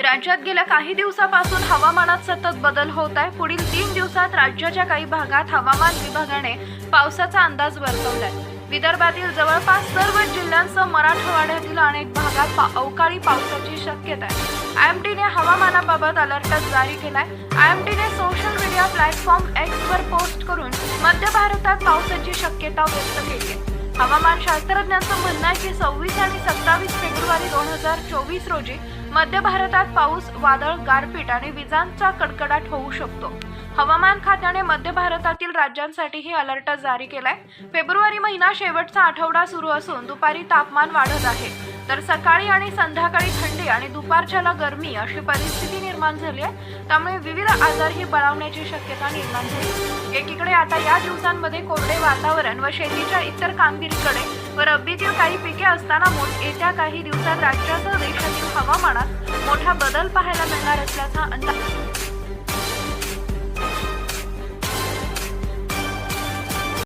राज्यात गेल्या काही दिवसापासून हवामानात सतत बदल होत आहे. पुढील तीन दिवसात राज्याच्या काही भागात हवामान विभागाने पावसाचा अंदाज वर्तवलाय. विदर्भातील जवळपास सर्व जिल्ह्यांसह मराठवाड्यातील अनेक भागात पा- अवकाळी पावसाची शक्यता आहे. आय एमटीने हवामानाबाबत अलर्ट जारी केलाय. आयएमटीने सोशल मीडिया प्लॅटफॉर्म एक्स वर पोस्ट करून मध्य भारतात पावसाची शक्यता व्यक्त केली आहे. हवामान शास्त्रज्ञांचं म्हणणं आहे की सव्वीस आणि सत्तावीस दोन हजार चोवीस रोजी मध्य भारतात पाऊस वादळ गारपीट आणि विजांचा कडकडाट होऊ शकतो. हवामान खात्याने मध्य भारतातील राज्यांसाठीही अलर्ट जारी केलाय. फेब्रुवारी महिना शेवटचा आठवडा सुरू असून दुपारी तापमान वाढत आहे. तर सकाळी आणि संध्याकाळी थंडी आणि दुपारच्याला गरमी अशी परिस्थिती निर्माण झाली आहे. त्यामुळे विविध आजारही बळावण्याची शक्यता निर्माण झाली. एकीकडे आता या दिवसांमध्ये कोरडे वातावरण व शेतीच्या इतर कामगिरीकडे व रब्बीतील काही पिके असताना मोठ येत्या काही दिवसात राज्यासह देशातील हवामानात मोठा बदल पाहायला मिळणार असल्याचा अंदाज